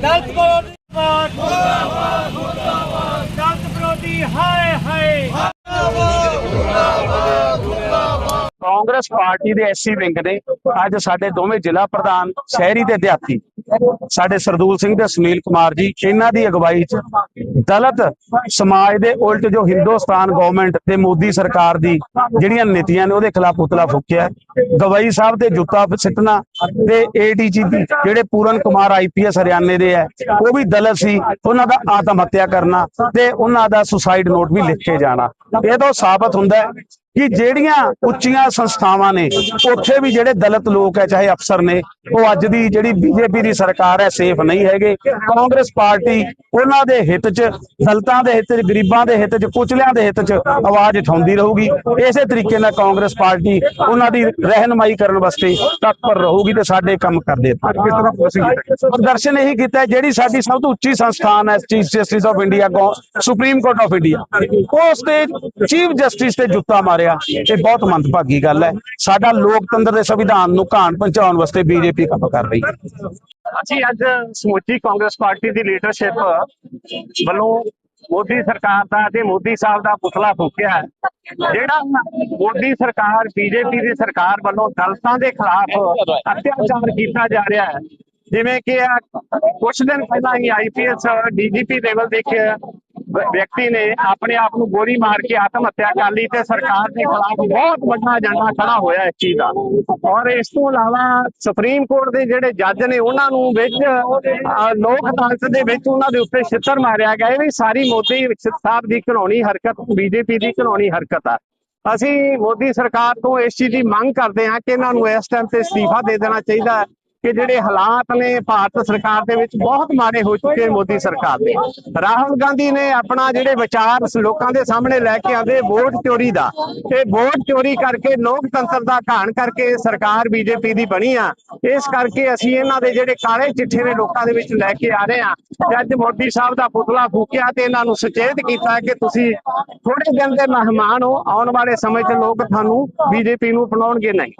Dal Congress party ਦੇ SC wing ਨੇ ਅੱਜ ਸਾਡੇ ਦੋਵੇਂ ਜ਼ਿਲ੍ਹਾ ਪ੍ਰਧਾਨ ਸ਼ਹਿਰੀ ਤੇ ਦਿਹਾਤੀ ਸਾਡੇ ਸਰਦੂਲ ਸਿੰਘ ਤੇ ਸੁਨੀਲ ਕੁਮਾਰ ਜੀ, ਇਹਨਾਂ ਦੀ ਅਗਵਾਈ 'ਚ ਦਲਿਤ ਸਮਾਜ ਦੇ ਉਲਟ ਜੋ ਹਿੰਦੁਸਤਾਨ ਗਵਰਨਮੈਂਟ ਤੇ ਮੋਦੀ ਸਰਕਾਰ ਦੀ ਜਿਹੜੀਆਂ ਨੀਤੀਆਂ ਨੇ ਉਹਦੇ ਖਿਲਾਫ ਪੁਤਲਾ ਫੂਕਿਆ ਗਵਾਈ ਸਾਹਿਬ ਤੇ ਜੁੱਤਾ ਸਿੱਟਣਾ ਤੇ ਏਡੀਜੀਪੀ ਜਿਹੜੇ ਪੂਰਨ ਕੁਮਾਰ ਆਈਪੀਐਸ ਹਰਿਆਣੇ ਦੇ ਹੈ, ਉਹ ਵੀ ਦਲਿਤ ਸੀ, ਉਹਨਾਂ ਦਾ ਆਤਮ ਹੱਤਿਆ ਕਰਨਾ ਤੇ ਉਹਨਾਂ ਦਾ ਸੁਸਾਈਡ ਨੋਟ ਵੀ ਲਿਖ ਕੇ ਜਾਣਾ। ਇਹ ਤਾਂ ਸਾਬਤ ਹੁੰਦਾ ਕਿ ਜਿਹੜੀਆਂ ਉੱਚੀਆਂ ਸੰਸਥਾਵਾਂ ਨੇ ਉੱਥੇ ਵੀ ਜਿਹੜੇ ਦਲਿਤ ਲੋਕ ਹੈ ਚਾਹੇ ਅਫਸਰ ਨੇ ਉਹ ਅੱਜ ਦੀ ਜਿਹੜੀ ਬੀਜੇਪੀ ਦੀ ਸਰਕਾਰ ਹੈ ਸੇਫ ਨਹੀਂ ਹੈਗੇ। ਕਾਂਗਰਸ ਪਾਰਟੀ ਉਹਨਾਂ ਦੇ ਹਿੱਤ 'ਚ ਦਲਿਤਾਂ ਦੇ ਹਿੱਤ 'ਚ ਗਰੀਬਾਂ ਦੇ ਹਿੱਤ 'ਚ ਕੁਚਲਿਆਂ ਦੇ ਹਿੱਤ 'ਚ ਆਵਾਜ਼ ਉਠਾਉਂਦੀ ਰਹੂਗੀ। ਇਸੇ ਤਰੀਕੇ ਨਾਲ ਕਾਂਗਰਸ ਪਾਰਟੀ ਉਹਨਾਂ ਦੀ ਰਹਿਨਮਾਈ ਕਰਨ ਵਾਸਤੇ ਤਤਪਰ ਰਹੂਗੀ ਤੇ ਸਾਡੇ ਕੰਮ ਕਰਦੇ ਕਿਸ ਤਰ੍ਹਾਂ ਪ੍ਰਦਰਸ਼ਨ ਇਹੀ ਕੀਤਾ ਜਿਹੜੀ ਸਾਡੀ ਸਭ ਤੋਂ ਉੱਚੀ ਸੰਸਥਾਨ ਹੈ chief justice of India supreme court of India ਉਸ ਤੇ ਚੀਫ ਜਸਟਿਸ ਤੇ ਜੁੱਤਾ ਮਾਰਿਆ ਇਹ ਬਹੁਤ ਮੰਦਭਾਗੀ ਗੱਲ ਹੈ। ਸਾਡਾ ਲੋਕਤੰਤਰ ਦੇ ਸੰਵਿਧਾਨ ਨੂੰ ਘਾਣ ਪਹੁੰਚਾਉਣ ਵਾਸਤੇ ਬੀਜੇਪੀ ਕੰਮ ਕਰ ਰਹੀ ਹੈ। ਅਸੀਂ ਅੱਜ ਸਮੁੱਚੀ ਕਾਂਗਰਸ ਪਾਰਟੀ ਦੀ ਲੀਡਰਸ਼ਿਪ ਵੱਲੋਂ ਮੋਦੀ ਸਰਕਾਰ ਦਾ ਤੇ ਮੋਦੀ ਸਾਹਿਬ ਦਾ ਪੁਤਲਾ ਫੂਕਿਆ ਜਿਹੜਾ ਮੋਦੀ ਸਰਕਾਰ, ਬੀਜੇਪੀ ਦੀ ਸਰਕਾਰ ਵੱਲੋਂ ਦਲਤਾਂ ਦੇ ਖਿਲਾਫ ਅਤਿਆਚਾਰ ਕੀਤਾ ਜਾ ਰਿਹਾ ਹੈ। ਜਿਵੇਂ ਕਿ ਕੁਝ ਦਿਨ ਪਹਿਲਾਂ ਹੀ ਆਈਪੀਐਸ ਡੀਜੀਪੀ ਲੈਵਲ ਦੇ ਇੱਕ ਵ- ਵਿਅਕਤੀ ਨੇ ਆਪਣੇ ਆਪ ਨੂੰ ਗੋਲੀ ਮਾਰ ਕੇ ਆਤਮ ਹੱਤਿਆ ਕਰ ਲਈ ਤੇ ਸਰਕਾਰ ਦੇ ਖਿਲਾਫ ਬਹੁਤ ਵੱਡਾ ਏਜੰਡਾ ਖੜਾ ਹੋਇਆ ਇਸ ਚੀਜ਼ ਦਾ। ਔਰ ਇਸ ਤੋਂ ਇਲਾਵਾ ਸੁਪਰੀਮ ਕੋਰਟ ਦੇ ਜਿਹੜੇ ਜੱਜ ਨੇ ਉਹਨਾਂ ਨੂੰ ਵਿੱਚ ਲੋਕ ਅਦਾਲਤ ਦੇ ਵਿੱਚ ਉਹਨਾਂ ਦੇ ਉੱਤੇ ਛਿੱਤਰ ਮਾਰਿਆ ਗਿਆ। ਇਹ ਵੀ ਸਾਰੀ ਮੋਦੀ ਸਾਹਿਬ ਦੀ ਘਿਨੌਣੀ ਹਰਕਤ, ਬੀਜੇਪੀ ਦੀ ਘਿਨੌਣੀ ਹਰਕਤ ਆ। ਅਸੀਂ ਮੋਦੀ ਸਰਕਾਰ ਤੋਂ ਇਸ ਚੀਜ਼ ਦੀ ਮੰਗ ਕਰਦੇ ਹਾਂ ਕਿ ਇਹਨਾਂ ਨੂੰ ਇਸ ਟਾਈਮ ਤੇ ਅਸਤੀਫਾ ਦੇ ਦੇਣਾ ਚਾਹੀਦਾ ਕਿ ਜਿਹੜੇ ਹਾਲਾਤ ਨੇ ਭਾਰਤ ਸਰਕਾਰ ਦੇ ਵਿੱਚ ਬਹੁਤ ਮਾੜੇ ਹੋ ਚੁੱਕੇ ਨੇ ਮੋਦੀ ਸਰਕਾਰ ਦੇ। ਰਾਹੁਲ ਗਾਂਧੀ ਨੇ ਆਪਣਾ ਜਿਹੜੇ ਵਿਚਾਰ ਲੋਕਾਂ ਦੇ ਸਾਹਮਣੇ ਲੈ ਕੇ ਆਂਦੇ ਵੋਟ ਚੋਰੀ ਦਾ। ਤੇ ਵੋਟ ਚੋਰੀ ਕਰਕੇ ਲੋਕਤੰਤਰ ਦਾ ਘਾਣ ਕਰਕੇ ਸਰਕਾਰ ਬੀਜੇਪੀ ਦੀ ਬਣੀ ਆ। ਇਸ ਕਰਕੇ ਅਸੀਂ ਇਹਨਾਂ ਦੇ ਜਿਹੜੇ ਕਾਲੇ ਚਿੱਠੇ ਨੇ ਲੋਕਾਂ ਦੇ ਵਿੱਚ ਲੈ ਕੇ ਆ ਰਹੇ ਆ। ਤੇ ਅੱਜ ਮੋਦੀ ਸਾਹਿਬ ਦਾ ਪੁਤਲਾ ਫੂਕਿਆ ਤੇ ਇਹਨਾਂ ਨੂੰ ਸੁਚੇਤ ਕੀਤਾ ਕਿ ਤੁਸੀਂ ਥੋੜੇ ਦਿਨ ਦੇ ਮਹਿਮਾਨ ਹੋ। ਆਉਣ ਵਾਲੇ ਸਮੇਂ 'ਚ ਲੋਕ ਤੁਹਾਨੂੰ ਬੀਜੇਪੀ ਨੂੰ ਅਪਣਾਉਣਗੇ ਨਹੀਂ।